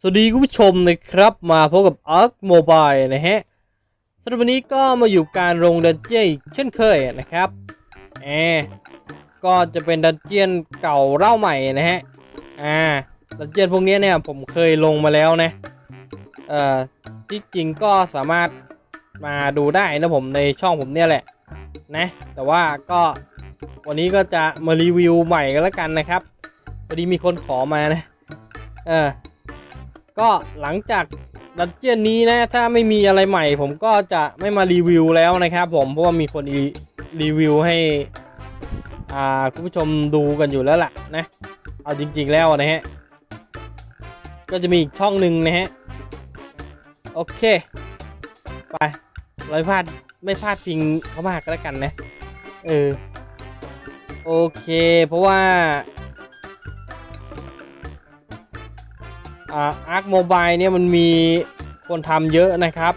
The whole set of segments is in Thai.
สวัสดีคุณผู้ชมนะครับ มาพบกับ Ark Mobile นะฮะสำหรับวันนี้ก็มาอยู่การลงดันเจี้ยนอีกเช่นเคยนะครับแอมก็จะเป็นดันเจียนเก่าเล่าใหม่นะฮะอ่าดันเจียนพวกนี้เนี่ยผมเคยลงมาแล้วนะเอ่อที่จริงก็สามารถมาดูได้นะผมในช่องผมเนี่ยแหละนะแต่ว่าก็วันนี้ก็จะมารีวิวใหม่กันแล้วกันนะครับพอดีมีคนขอมานะเออ ก็หลังจากดันเจียนนี้นะ ถ้าไม่มีอะไรใหม่ ผมก็จะไม่มารีวิวแล้วนะครับ ผมเพราะว่ามีคนรีรีวิวให้อ่าคุณผู้ชมดูกันอยู่แล้วล่ะนะ เอาจริง ๆแล้วนะฮะ ก็จะมีอีกช่องหนึ่งนะฮะ โอเค ไปเราไม่พลาดไม่พลาดพิงเขามากก็แล้วกันนะ เออ โอเค เพราะว่า อาร์คโมบายเนี่ยมันมีคนทำเยอะนะครับ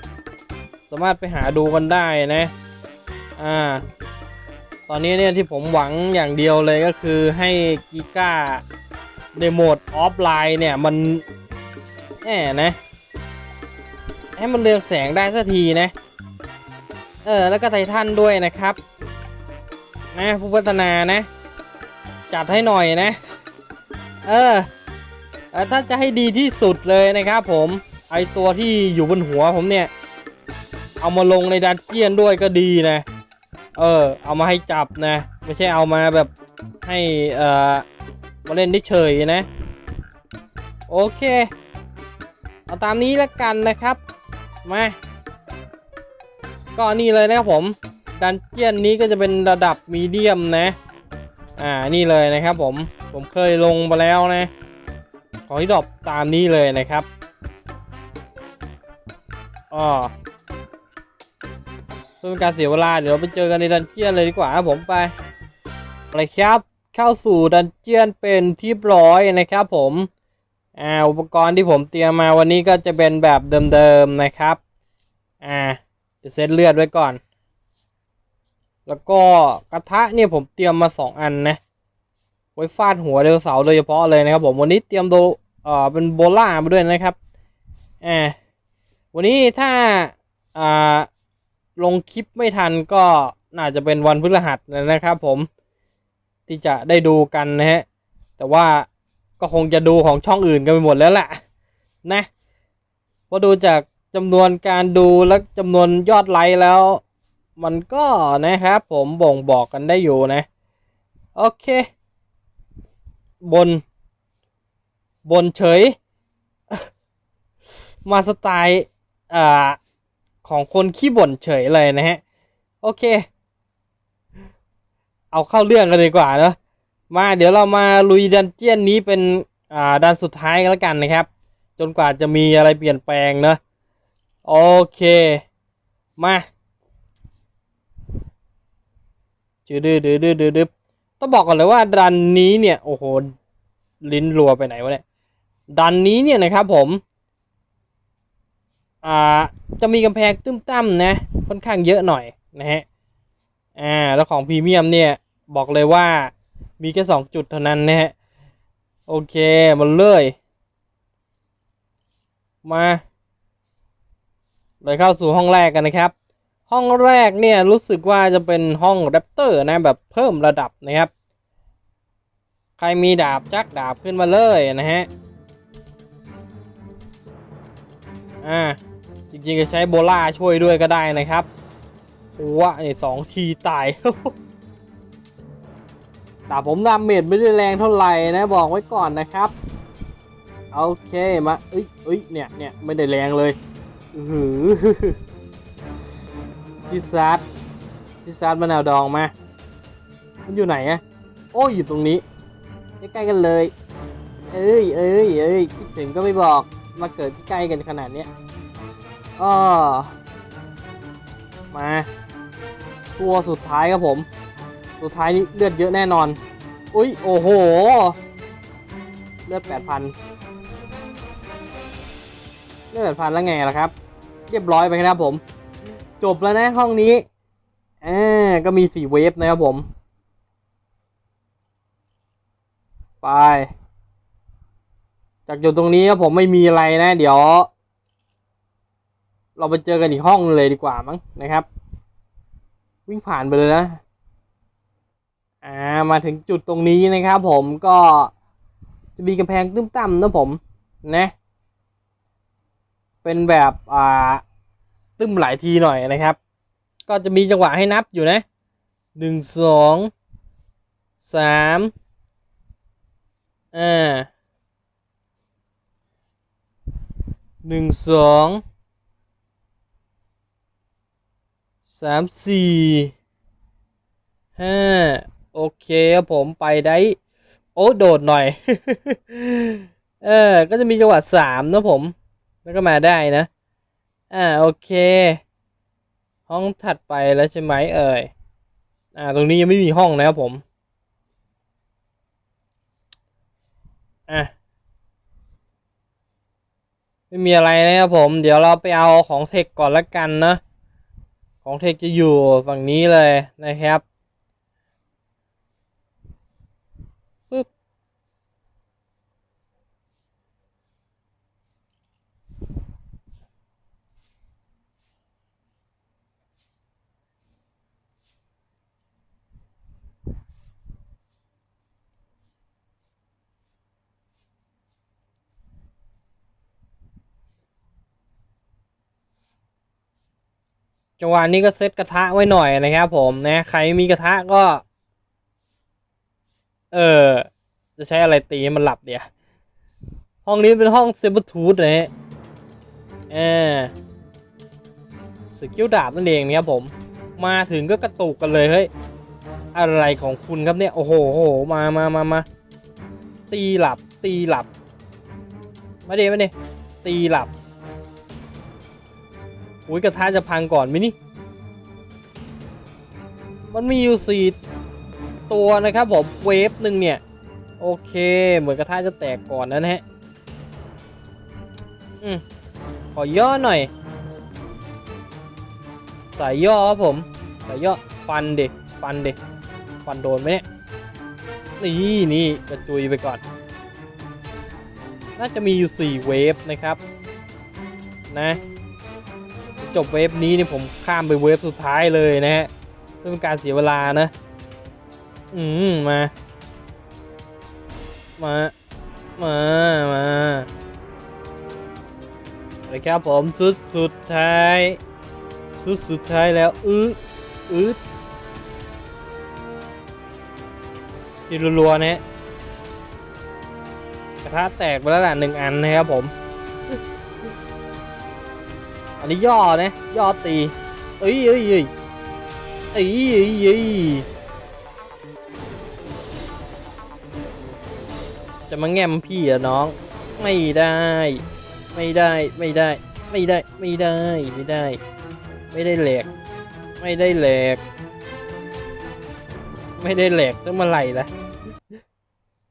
สามารถไปหาดูกันได้นะอ่าตอนนี้เนี่ยที่ผมหวังอย่างเดียวเลยก็คือให้กิก้าในโหมดออฟไลน์เนี่ยมันแหมนะให้มันเรืองแสงได้สักทีนะ เออ แล้วก็ไททันด้วยนะครับ นะผู้พัฒนานะ จัดให้หน่อยนะ เออ ถ้าจะให้ดีที่สุดเลยนะครับผมไอตัวที่อยู่บนหัวผมเนี่ย เอามาลงในดันเจียนด้วยก็ดีนะ เออ เอามาให้จับนะ ไม่ใช่เอามาแบบให้เอ่อมาเล่นได้เฉยนะ โอเค เอาตามนี้แล้วกันนะครับ มาก็นี่เลยนะครับผมดันเจียนนี้ก็จะเป็นระดับมีเดียมนะ อ่านี่เลยนะครับผมผมเคยลงมาแล้วนะ ขอที่ดรอปตามนี้เลยนะครับอ๋อเพื่อเป็นการเสียเวลา เดี๋ยวเราไปเจอกันในดันเจียนเลยดีกว่าครับผมไปอะไรครับ เข้าสู่ดันเจียนเป็นที่ร้อยนะครับผมอ่าอุปกรณ์ที่ผมเตรียมมาวันนี้ก็จะเป็นแบบเดิมๆนะครับอ่าจะเซตเลือดไว้ก่อน แล้วก็กระทะเนี่ยผมเตรียมมาสองอันนะ ไว้ฟาดหัวเดวเสาร์โดยเฉพาะเลยนะครับผมวันนี้เตรียมโดเอ่อเป็นโบล่ามาด้วยนะครับอ่าวันนี้ถ้าอ่าลงคลิปไม่ทันก็น่าจะเป็นวันพฤหัสนะครับผมที่จะได้ดูกันนะฮะแต่ว่าก็คงจะดูของช่องอื่นกันไปหมดแล้วแหละนะเพราะดูจากจำนวนการดูและจำนวนยอดไลค์แล้ว มันก็นะครับผมบ่งบอกกันได้อยู่นะ โอเค บน บนเฉย มาสไตล์อ่าของคนขี้บ่นเฉยเลยนะฮะ โอเค เอาเข้าเรื่องกันดีกว่าเนอะมาเดี๋ยวเรามาลุยดันเจียนนี้เป็นอ่าดันสุดท้ายกันแล้วกันนะครับ จนกว่าจะมีอะไรเปลี่ยนแปลงเนอะโอเค มาจืดดื้อดื้อดื้อดื้อดื้อ ต้องบอกก่อนเลยว่าดันนี้เนี่ยโอ้โหลิ้นรัวไปไหนวะเนี่ยดันนี้เนี่ยนะครับผมอ่าจะมีกำแพงตื้มตั้มนะค่อนข้างเยอะหน่อยนะฮะอ่าแล้วของพรีเมียมเนี่ยบอกเลยว่ามีแค่สองจุดเท่านั้นนะฮะโอเคมาเลยมาเลยเข้าสู่ห้องแรกกันนะครับ ห้องแรกเนี่ยรู้สึกว่าจะเป็นห้องแรปเตอร์นะแบบเพิ่มระดับนะครับ ใครมีดาบจักดาบขึ้นมาเลยนะฮะ อ่า จริงๆจะใช้โบล่าช่วยด้วยก็ได้นะครับว้านี่สองทีตายดาบผมดาเมจไม่ได้แรงเท่าไหร่นะบอกไว้ก่อนนะครับ โอเคมาเอ้ยเอ้ยเนี่ยเนี่ยไม่ได้แรงเลย อือ หือซิซัสซิซัสมะนาวดองมา มันอยู่ไหนอะโอ้ยอยู่ตรงนี้ ใกล้ๆกันเลย เอ้ยเอ้ยเอ้ยคิดถึงก็ไม่บอก มาเกิดใกล้กันขนาดเนี้ยอ้อมา ตัวสุดท้ายครับผม สุดท้ายนี้เลือดเยอะแน่นอน อุ้ยโอ้โห เลือดแปดพันเลือดแปดพันแล้วไงล่ะครับ เรียบร้อยไปครับผม จบแล้วนะห้องนี้อ่าก็มีสี่เวฟนะครับผม ไป จากจุดตรงนี้ผมไม่มีอะไรนะ เดี๋ยว เราไปเจอกันอีกห้องเลยดีกว่ามั้งนะครับ วิ่งผ่านไปเลยนะอ่ามาถึงจุดตรงนี้นะครับผมก็จะมีกำแพงตื้มต่ำนะผมนะ เป็นแบบอ่า ตึ้มหลายทีหน่อยนะครับ ก็จะมีจังหวะให้นับอยู่นะหนึ่งสองสามอ่าหนึ่งสองสามสี่ห้าโอเคครับผมไปได้ โอ้โดดหน่อย เออ ก็จะมีจังหวะสามนะผม แล้วก็มาได้นะ อ่าโอเค ห้องถัดไปแล้วใช่ไหมเอ่ยอ่าตรงนี้ยังไม่มีห้องนะครับผมอะไม่มีอะไรนะครับผม เดี๋ยวเราไปเอาของเทคก่อนละกันนะ ของเทคจะอยู่ฝั่งนี้เลยนะครับปึ๊บ จังหวะนี้ก็เซตกระทะไว้หน่อยนะครับผมนะ ใครไม่มีกระทะก็ เออ จะใช้อะไรตีมันหลับเดี๋ยวห้องนี้เป็นห้องเซเบอร์ทูธนะฮะเออสกิลดาบนั่นเองนะครับผม มาถึงก็กระตุกกันเลยเฮ้ย อะไรของคุณครับเนี่ย โอ้โหโหมามามามาตีหลับ ตีหลับ มาเดมาเดตีหลับ อุ้ยกระทะจะพังก่อนไหมนี่ มันมีอยู่สี่ตัวนะครับผมเวฟหนึ่งเนี่ย โอเคเหมือนกระทะจะแตกก่อนนะฮะอืมขอย่อหน่อย สายย่อครับผมสายย่อฟันเด็กฟันเด็กฟันโดนไหมเนี่ยนี่นี่กระจุยไปก่อน น่าจะมีอยู่ 4 เวฟนะครับ นะ จบเวฟนี้นี่ผมข้ามไปเวฟสุดท้ายเลยนะฮะเพื่อเป็นการเสียเวลานะ อืมมา มา มามาเลยครับผมสุดสุดท้าย สุดสุดท้ายแล้วอืดอืดทีรัวๆนะฮะกระทะแตกไปแล้วล่ะหนึ่งอันนะครับผม อันนี้ย่อนะย่อตีเอ้ยเอ้ยเอ้ยเอ้ยเอ้ยเอ้ยจะมาแง้มพี่อะน้อง ไม่ได้ ไม่ได้ไม่ได้ ไม่ได้ไม่ได้ไม่ได้ ไม่ได้แหลก ไม่ได้แหลก ไม่ได้แหลกตั้งเมื่อไหร่ละ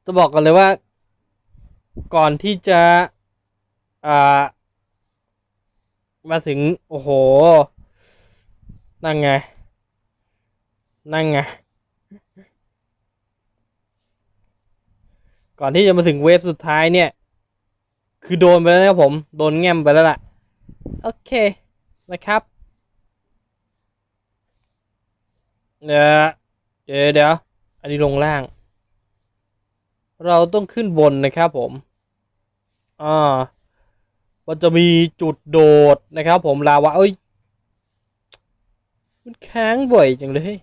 จะบอกกันเลยว่า ก่อนที่จะอ่า มาถึง โอ้โห นั่งไง นั่งไง ก่อนที่จะมาถึงเวฟสุดท้ายเนี่ย คือโดนไปแล้วนะครับผม โดนแง้มไปแล้วล่ะ โอเคนะครับเดี๋ยวเดี๋ยวเดี๋ยวอันนี้ลงล่าง เราต้องขึ้นบนนะครับผม อ่า มันจะมีจุดโดดนะครับ ผมลาวาเอ้ยมันค้างบ่อยจังเลย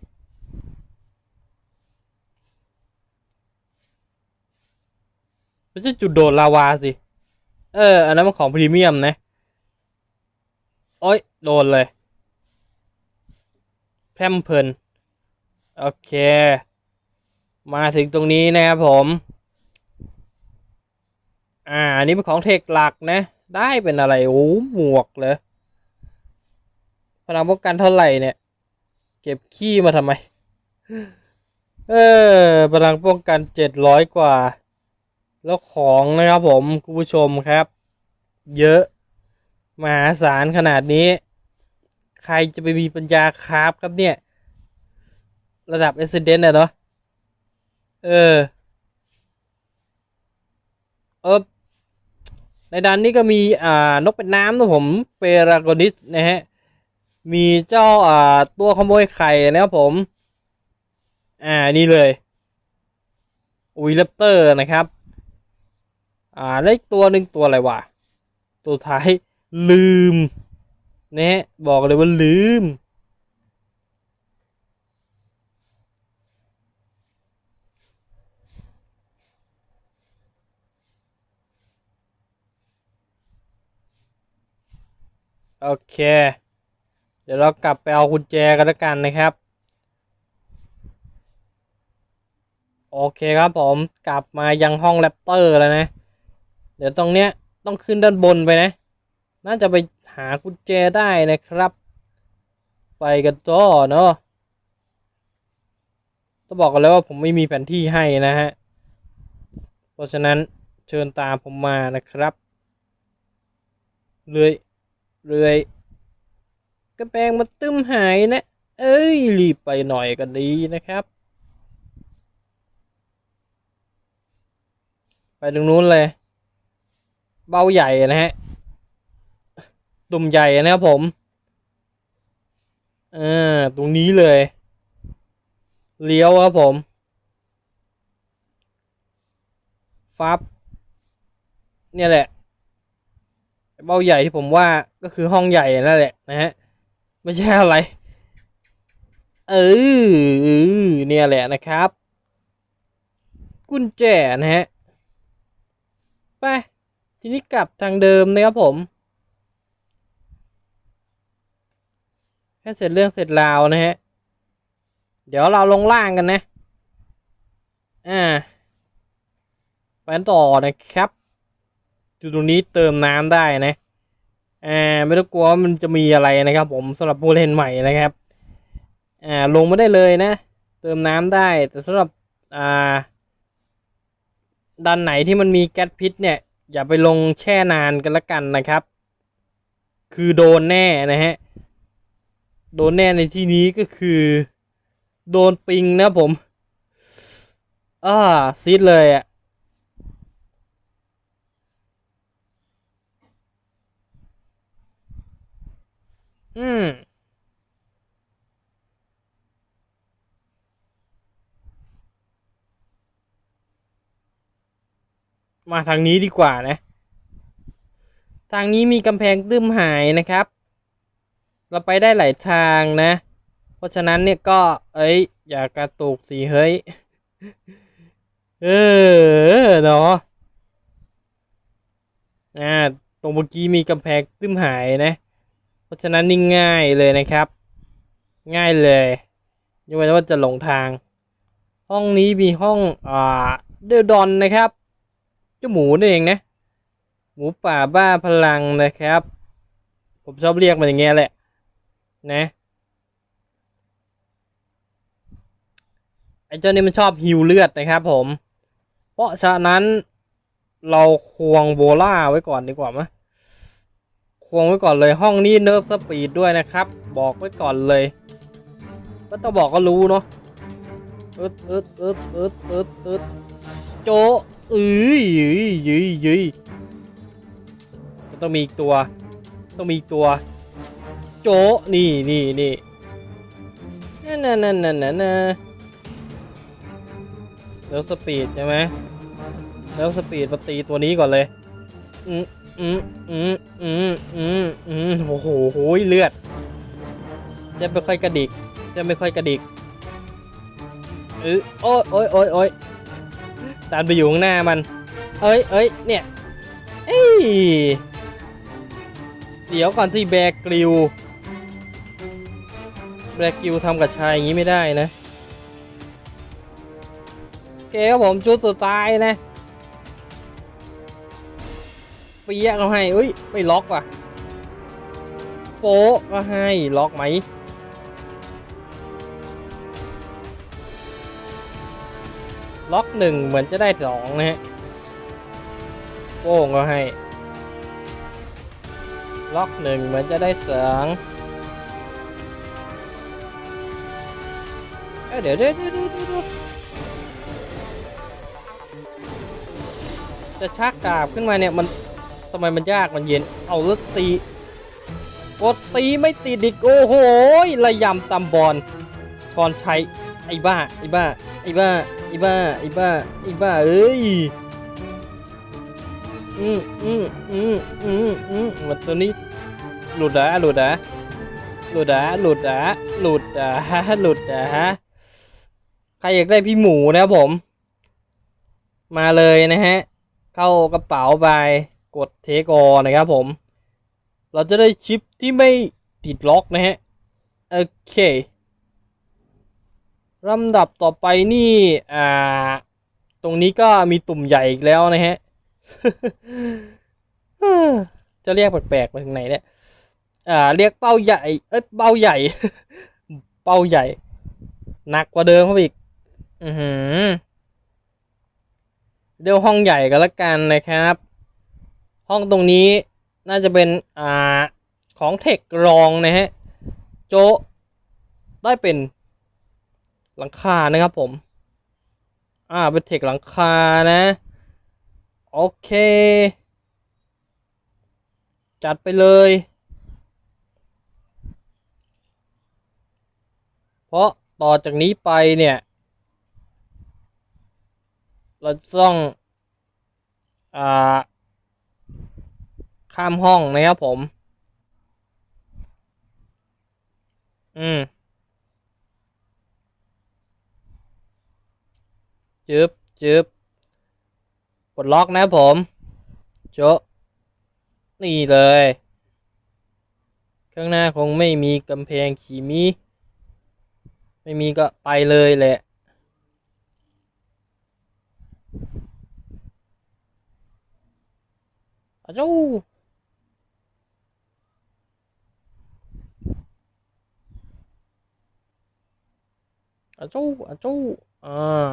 ม่ใช่จุดโดดลาวาสิ เออ อันนั้นมันของพรีเมียมนะโอ้ย โดนเลย แพมเพลินโอเค มาถึงตรงนี้นะครับผม อ่า อันนี้เป็นของเทคหลักนะ ได้เป็นอะไร โอ้หมวกเลยพลังป้องกันเท่าไหร่เนี่ย เก็บขี้มาทำไม เออพลังป้องกันเจ็ดร้อยกว่า แล้วของนะครับผมคุณผู้ชมครับ เยอะมหาศาลขนาดนี้ ใครจะไปมีปัญญาคราฟครับเนี่ย ระดับเอสเดนอะเนาะเออเออ ในดันนี้ก็มีอ่านกเป็ดน้ำนะผมเปรากอนิสนะฮะมีเจ้าอ่าตัวขโมยไข่นะครับผม อ่านี่เลยวีเลปเตอร์นะครับ อ่าแล้วอีกตัวหนึ่งตัวอะไรวะ ตัวท้ายลืมนะฮะบอกเลยว่าลืม โอเค เดี๋ยวเรากลับไปเอากุญแจกันแล้วกันนะครับ โอเคครับผมกลับมายังห้องแรปเตอร์แล้วนะ เดี๋ยวตรงเนี้ยต้องขึ้นด้านบนไปนะ น่าจะไปหากุญแจได้นะครับ ไปกันต่อเนาะต้องบอกกันเลยว่าผมไม่มีแผนที่ให้นะฮะ เพราะฉะนั้นเชิญตามผมมานะครับ เลย เลยกระแปงมันตึมหายนะ เอ้ย รีบไปหน่อยก็ดีนะครับ ไปตรงนู้นเลย เบ้าใหญ่นะฮะ ตุ่มใหญ่นะครับผมอ่าตรงนี้เลย เลี้ยวครับผม ฟับ เนี่ยแหละ เบ้าใหญ่ที่ผมว่าก็คือห้องใหญ่นั่นแหละนะฮะไม่ใช่อะไร เออเนี่ยแหละนะครับ กุญแจนะฮะไปทีนี้กลับทางเดิมนะครับผมแค่เสร็จเรื่องเสร็จราวนะฮะ เดี๋ยวเราลงล่างกันนะ อ่าไปต่อนะครับ อยู่ตรงนี้เติมน้ำได้นะอ่าไม่ต้องกลัวมันจะมีอะไรนะครับ ผมสำหรับผู้เล่นใหม่นะครับอ่าลงไม่ได้เลยนะ เติมน้ำได้แต่สำหรับอ่าด้านไหนที่มันมีแก๊สพิษเนี่ย อย่าไปลงแช่นานกันละกันนะครับ คือโดนแน่นะฮะโดนแน่ในที่นี้ก็คือ โดนปิงนะผมอ่าซีดเลยอะ อืม มาทางนี้ดีกว่านะ ทางนี้มีกำแพงตื้มหายนะครับ เราไปได้หลายทางนะ เพราะฉะนั้นเนี่ยก็ เอ้ย อย่ากระตุกสิเฮ้ย เออเนาะอ่าตรงเมื่อกี้มีกำแพงตื้มหายนะ เพราะฉะนั้นนี่ง่ายเลยนะครับ ง่ายเลยยังไม่ว่าจะหลงทาง ห้องนี้มีห้องอ่าเดลดอนนะครับเจ้าหมูนี่เองนะหมูป่าบ้าพลังนะครับ ผมชอบเรียกมันอย่างเงี้ยแหละนะไอ้เจ้านี่มันชอบฮิวเลือดนะครับผม เพราะฉะนั้นเราควงโบล่าไว้ก่อนดีกว่ามะ ควงไว้ก่อนเลยห้องนี้เนิร์ฟสปีดด้วยนะครับ บอกไว้ก่อนเลยก็ต้องบอกก็รู้เนาะอึดอึดอึดอึดอึดอึดโจเอ้ยยืยยืยยืยต้องมีอีกตัว ต้องมีอีกตัว โจนี่นี่นี่นั่นนั่นนั่นนั่นนั่นนะแล้วสปีดใช่ไหมแล้วสปีดมาตีตัวนี้ก่อนเลย อืม อืมอืมอืมอืมอืมโอ้โหโหยเลือด จะไม่ค่อยกระดิก จะไม่ค่อยกระดิกเออโอ้ยโอ้ยโอ้ยโอ้ยดันไปอยู่ข้างหน้ามัน เอ้ยเอ้ยเนี่ยเอ้ยเดี๋ยวก่อนสิแบกกริวแบกกริวทำกับชายอย่างนี้ไม่ได้นะโอเคครับผมชุดสุดท้ายนะ ปียกเขาให้เอ้ย ไม่ล็อกว่ะ โป๊ก็ให้ล็อกไหมล็อกหนึ่งเหมือนจะได้สองนะฮะโป้งก็ให้ ล็อกหนึ่งเหมือนจะได้สองเอ้เดี๋ยวเดี๋ยวเดี๋ยวเดี๋ยวจะชักดาบขึ้นมาเนี่ยมัน สไมมันยากมันเย็น เอาแล้วตีกดตีไม่ติดอีกโอ้โหระยำตำบอลชอนชัยไอ้บ้าไอ้บ้าไอ้บ้าไอ้บ้าไอ้บ้าไอ้บ้าเอ้ยอืมอืมอืมอืมอืมมันตัวนี้หลุดอะหลุดอะหลุดอะหลุดอะหลุดอะหลุดอะใครอยากได้พี่หมูนะครับผม มาเลยนะฮะ เข้ากระเป๋าไป กดเทคอนะครับผม เราจะได้ชิปที่ไม่ติดล็อกนะฮะ โอเคลำดับต่อไปนี่ อ่า ตรงนี้ก็มีตุ่มใหญ่อีกแล้วนะฮะ จะเรียกแปลกๆมาถึงไหนเนี่ย อ่า เรียกเป้าใหญ่ เอ้ย เป้าใหญ่ เป้าใหญ่ หนักกว่าเดิมครับอีก อือหือเดี๋ยวห้องใหญ่กันละกันนะครับ ห้องตรงนี้น่าจะเป็นอ่าของเทครองนะฮะ โจได้เป็นหลังคานะครับผม อ่า เป็นเทคหลังคานะ โอเค จัดไปเลย เพราะต่อจากนี้ไปเนี่ย เราต้อง อ่า ข้ามห้องนะครับผม อืมจึบจึบปลดล็อกนะผม โจะนี่เลย ข้างหน้าคงไม่มีกำแพงขีมี ไม่มีก็ไปเลยแหละอาจู อาจูอาจูอ่า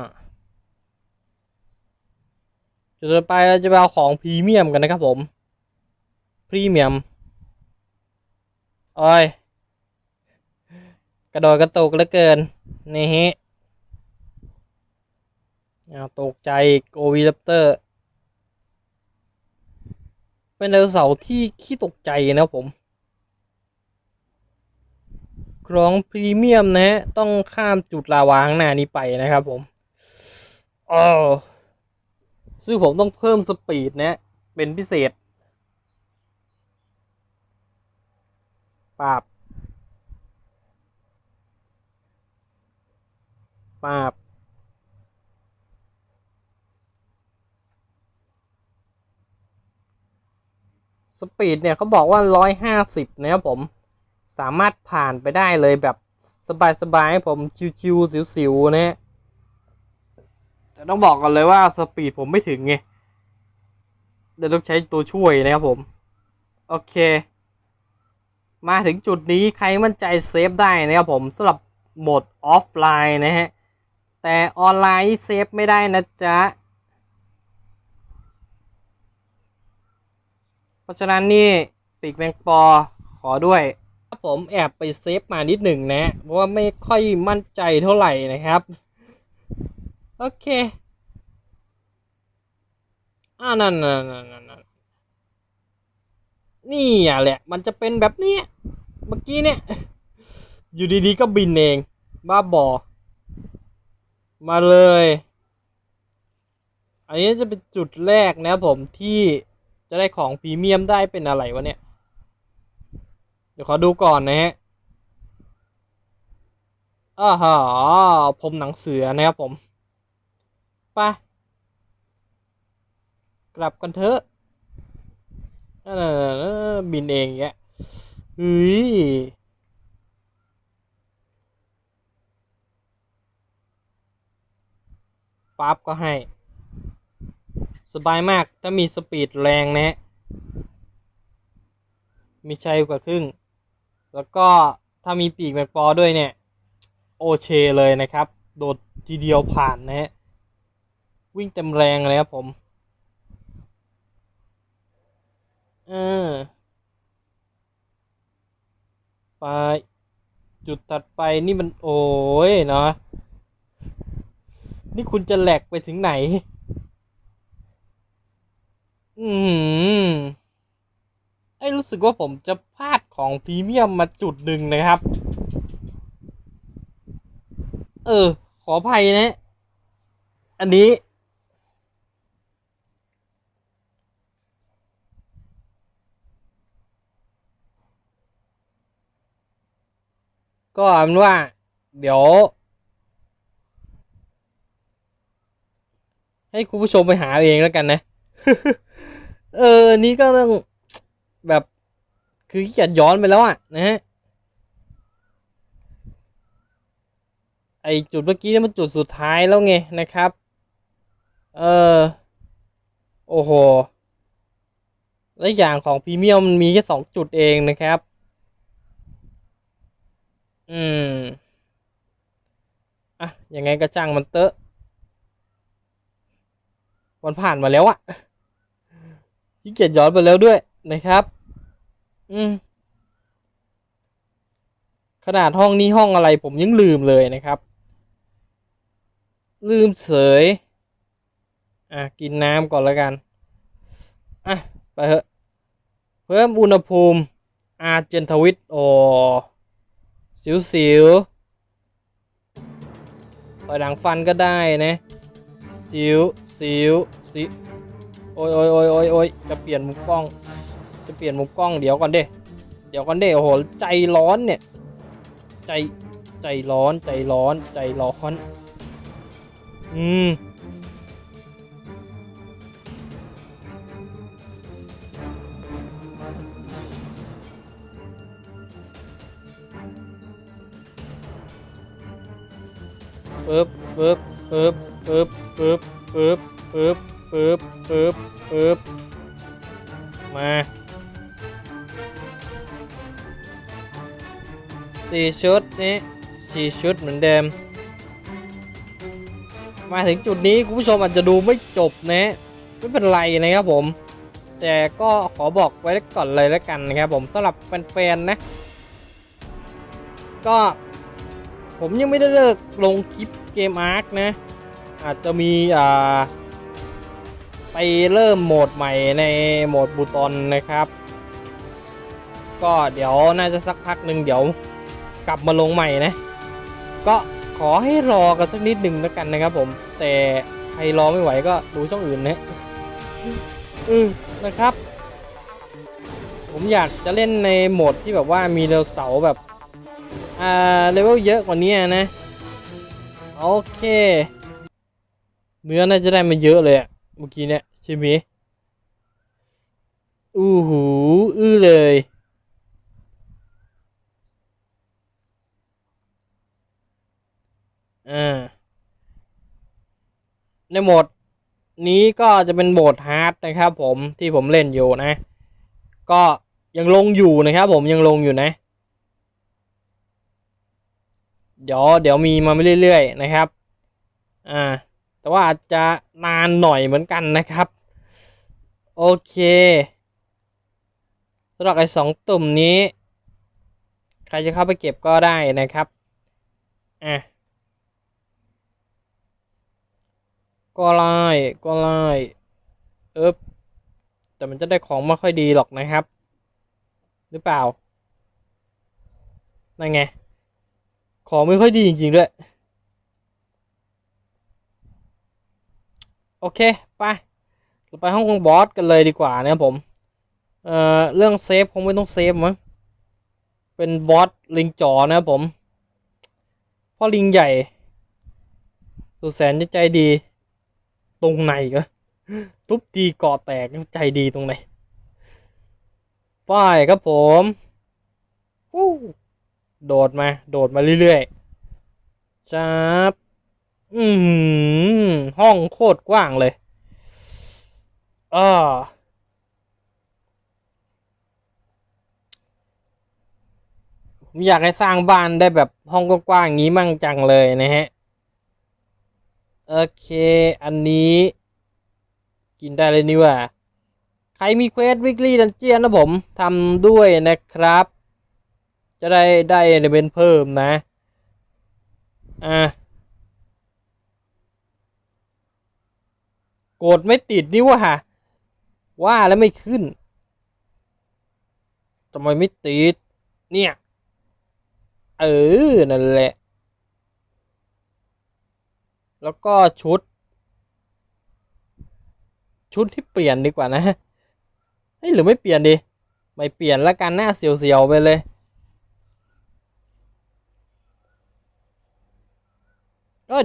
จุดต่อไปเราจะไปเอาของพรีเมียมกันนะครับผม พรีเมียมโอ้ยกระโดดกระตุกเหลือเกิน นี่ฮะตกใจโกวีดัปเตอร์ เป็นไดโนเสาร์ที่ขี้ตกใจนะผม ครองพรีเมียมนะฮะต้องข้ามจุดลาวาข้างหน้านี้ไปนะครับผมอ๋อซึ่งผมต้องเพิ่มสปีดนะเป็นพิเศษปาบปาบสปีดเนี่ยเขาบอกว่าร้อยห้าสิบนะครับผม สามารถผ่านไปได้เลยแบบสบายๆผมชิวๆสิวๆนะฮะแต่ต้องบอกกันเลยว่าสปีดผมไม่ถึงไงเดี๋ยวต้องใช้ตัวช่วยนะครับผม โอเค มาถึงจุดนี้ใครมั่นใจเซฟได้นะครับผมสำหรับโหมดออฟไลน์นะฮะ แต่ออนไลน์เซฟไม่ได้นะจ๊ะ เพราะฉะนั้นนี่ปีกแมงปอขอด้วย ผมแอบไปเซฟมานิดหนึ่งนะ เพราะว่าไม่ค่อยมั่นใจเท่าไหร่นะครับ โอเคอ่านั่นนั่นนั่นนั่นนี่อะแหละ มันจะเป็นแบบนี้ เมื่อกี้เนี่ย อยู่ดีๆก็บินเอง บ้าบอ มาเลย อันนี้จะเป็นจุดแรกนะผมที่จะได้ของพรีเมียมได้เป็นอะไรวะเนี่ย เดี๋ยวขอดูก่อนนะฮะอ้าฮะผมหนังเสือนะครับผมไปกลับกันเถอะเออบินเองแกเฮ้ยปั๊บก็ให้ สบายมากถ้ามีสปีดแรงนะ มีชัยกว่าครึ่ง แล้วก็ถ้ามีปีกแมกปอด้วยเนี่ย โอเคเลยนะครับ โดดทีเดียวผ่านนะฮะ วิ่งเต็มแรงเลยครับผม เออ ไป จุดถัดไปนี่มันโอ้ยเนาะ นี่คุณจะแหลกไปถึงไหน อืมไอ้รู้สึกว่าผมจะพลาด ของพรีเมียมมาจุดหนึ่งนะครับ เออ ขออภัยนะ อันนี้ ก็อาเป็นว่า เดี๋ยว ให้คุณผู้ชมไปหาเองแล้วกันนะ เออนนี้ก็ต้องแบบ คือขี้เกียจย้อนไปแล้วอะนะฮะไอจุดเมื่อกี้นี่มันจุดสุดท้ายแล้วไงนะครับ เออโอ้โห และอย่างของพรีเมียมมันมีแค่สองจุดเองนะครับ อืม อะ ยังไงก็จ้างมันเตอะมันผ่านมาแล้วอะขี้เกียจย้อนไปแล้วด้วยนะครับ อืม ขนาดห้องนี้ห้องอะไรผมยังลืมเลยนะครับ ลืมเสย อะ กินน้ำก่อนแล้วกัน อะ ไปเถอะ เพิ่มอุณหภูมิ อาร์เจนทวิต โอสิวสิวต่อยหลังฟันก็ได้นะสิวสิวสิโอ้ยโอ้ยโอ้ยโอ้ยโอ้ยจะเปลี่ยนมุมกล้อง จะเปลี่ยนมุมกล้องเดี๋ยวก่อนเด้เดี๋ยวก่อนเด้โอ้โหใจร้อนเนี่ย ใจใจร้อนใจร้อนใจร้อน อืมปึ๊บปึ๊บปึ๊บปึ๊บปึ๊บปึ๊บปึ๊บปึ๊บปึ๊บปึ๊บมา สี่ชุดนี้สี่ชุดเหมือนเดิม มาถึงจุดนี้คุณผู้ชมอาจจะดูไม่จบนะไม่เป็นไรนะครับผม แต่ก็ขอบอกไว้ก่อนเลยแล้วกันนะครับผมสำหรับแฟนๆนะ ก็ผมยังไม่ได้เลิกลงคลิปเกมอาร์คนะ อาจจะมีอ่าไปเริ่มโหมดใหม่ในโหมดบูตอนนะครับ ก็เดี๋ยวน่าจะสักพักหนึ่งเดี๋ยว กลับมาลงใหม่นะ ก็ขอให้รอกันสักนิดหนึ่งแล้วกันนะครับผม แต่ใครรอไม่ไหวก็ดูช่องอื่นนะอืมนะครับ ผมอยากจะเล่นในโหมดที่แบบว่ามีเดลเสาแบบ อ่าเลเวลเยอะกว่านี้นะ โอเค เนื้อน่าจะได้มาเยอะเลยอะเมื่อกี้เนี่ยใช่ไหมอู้หู อื้อเลย อ่าในโหมดนี้ก็จะเป็นโหมดฮาร์ดนะครับ ผมที่ผมเล่นอยู่นะ ก็ยังลงอยู่นะครับผมยังลงอยู่นะ เดี๋ยวเดี๋ยวมีมาเรื่อยๆนะครับ อ่า แต่ว่าอาจจะนานหน่อยเหมือนกันนะครับ โอเคสำหรับไอ้สองตุ่มนี้ ใครจะเข้าไปเก็บก็ได้นะครับ อะ ก็ไล่ก็ไล่เอ๊บแต่มันจะได้ของไม่ค่อยดีหรอกนะครับ หรือเปล่า นั่นไง ของไม่ค่อยดีจริงๆด้วย โอเค ไป เราไปห้องของบอสกันเลยดีกว่านะครับผม เอ่อ เรื่องเซฟคงไม่ต้องเซฟมั้ง เป็นบอสลิงจอนะครับผม พ่อลิงใหญ่ สุดแสนจะใจดี ตรงไหนก็ทุบตีเกาะแตกใจดีตรงไหนป้ายครับผมฟู้โดดมา โดดมาเรื่อยๆจับอือหือห้องโคตรกว้างเลยอ่าผมอยากให้สร้างบ้านได้แบบห้องกว้างๆอย่างนี้มั่งจังเลยนะฮะ โอเค อันนี้ กินได้เลยนี่ว่า ใครมีเควสวิกฤตดันเจียนนะผมทำด้วยนะครับ จะได้ได้เอลเมนต์เพิ่มนะ อะกดไม่ติดนี่ว่าว่าแล้วไม่ขึ้นทำไมไม่ติด เนี่ย เออ นั่นแหละ แล้วก็ชุด ชุดที่เปลี่ยนดีกว่านะเฮ้ยหรือไม่เปลี่ยนดี ไม่เปลี่ยนแล้วกันหน้าเสียวๆไปเลย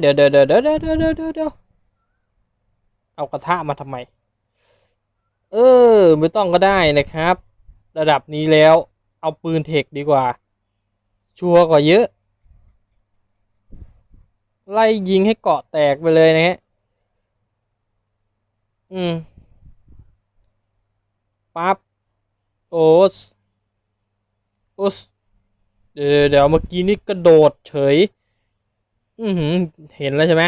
เดี๋ยวเดี๋ยวเดี๋ยวเดี๋ยวเดี๋ยวเดี๋ยวเดี๋ยวเอากระทะมาทำไม เออ ไม่ต้องก็ได้นะครับ ระดับนี้แล้ว เอาปืนเทคดีกว่า ชัวร์กว่าเยอะ ไล่ยิงให้เกาะแตกไปเลยนะฮะ อืม ปั๊บ โอ้สโอ้สเดี๋ยวเดี๋ยวเมื่อกี้นี่กระโดดเฉย อือหือ เห็นแล้วใช่ไหม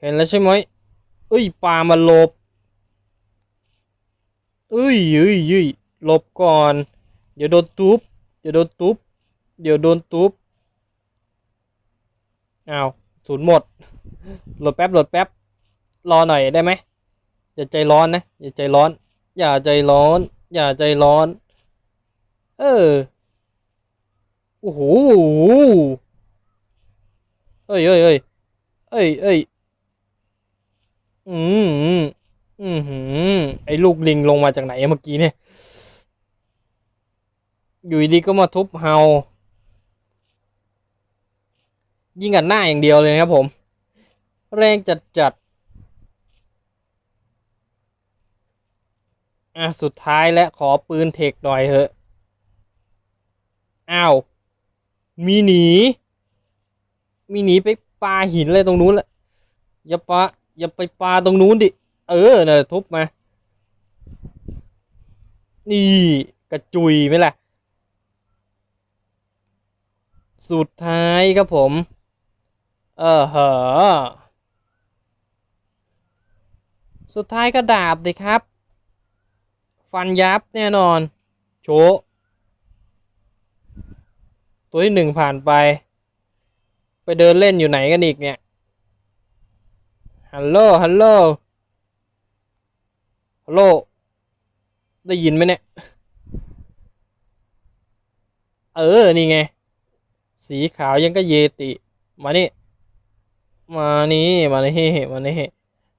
เห็นแล้วใช่ไหมเอ้ยปลามาหลบเอ้ยเอ้ยเอ้ยหลบก่อน เดี๋ยวโดนทุบเดี๋ยวโดนทุบเดี๋ยวโดนทุบอ้าว ศูนย์หมดโหลดแป๊บโหลดแป๊บรอหน่อยได้ไหมอย่าใจร้อนนะ อย่าใจร้อน อย่าใจร้อน อย่าใจร้อน เออโอ้โหเอ้ยเอ้ยเอ้ยเอ้ยเอ้ยอืมอืมหืมไอ้ลูกลิงลงมาจากไหนเมื่อกี้เนี่ย อยู่ดีก็มาทุบเฮา ยิงกันหน้าอย่างเดียวเลยครับผม แรงจัดจัดอะสุดท้ายและขอปืนเทคหน่อยเถอะ อ้าว มีหนี มีหนีไปปาหินเลยตรงนู้นแหละ อย่าปาอย่าไปปาตรงนู้นดิ เออน่ะทุบมา นี่กระจุยไหมล่ะ สุดท้ายครับผม เออเหอสุดท้ายก็ดาบเลยครับ ฟันยับแน่นอน โชตัวที่หนึ่งผ่านไป ไปเดินเล่นอยู่ไหนกันอีกเนี่ย ฮัลโหล ฮัลโหล ฮัลโหล ได้ยินไหมเนี่ย เออ นี่ไง สีขาวยังก็เยติ มานี่ มานี่มานี่มานี่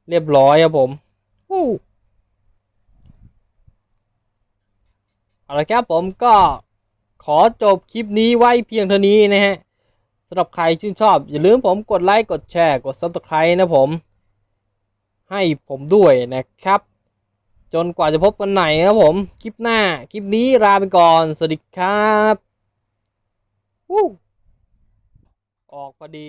เรียบร้อยครับผมวู้เอาละครับผมก็ขอจบคลิปนี้ไว้เพียงเท่านี้นะฮะสำหรับใครชื่นชอบ อย่าลืมผมกดไลค์กดแชร์กด Subscribe นะผม ให้ผมด้วยนะครับ จนกว่าจะพบกันใหม่นะครับผม คลิปหน้า คลิปนี้ลาไปก่อน สวัสดีครับวู้ออกพอดี